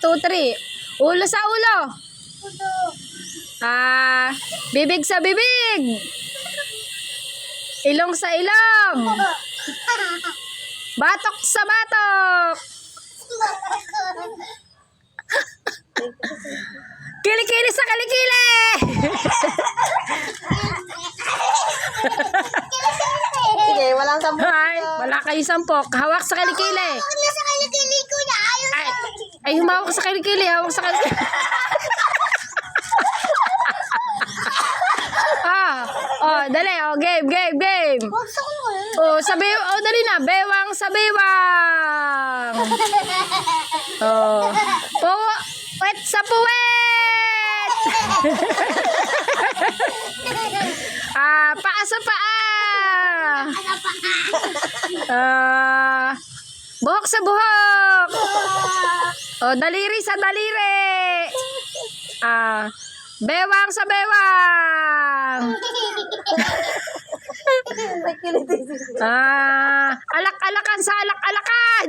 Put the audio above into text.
two, three. Ulo sa ulo. Ah, bibig sa bibig. Ilong sa ilong. Batok sa batok. Kilikili sa kilikili. Sige, walang sampu. Ay, wala kayo sampok. Hawak sa kilikili ko na. Ayaw Ay, ay humawak sa kilikili. Hawak sa kilikili. ah, oh, dali. Oh, game, game, game. Huwag sa ko Oh, sabi, oh, dali na. Bewang sa bewang. Oh. Puwet sa puwet. ah, paa sa paa. Ah, buhok sa buhok. Oh, daliri sa daliri. Ah, bewang sa bewang. Ah, alak-alakan sa alak-alakan.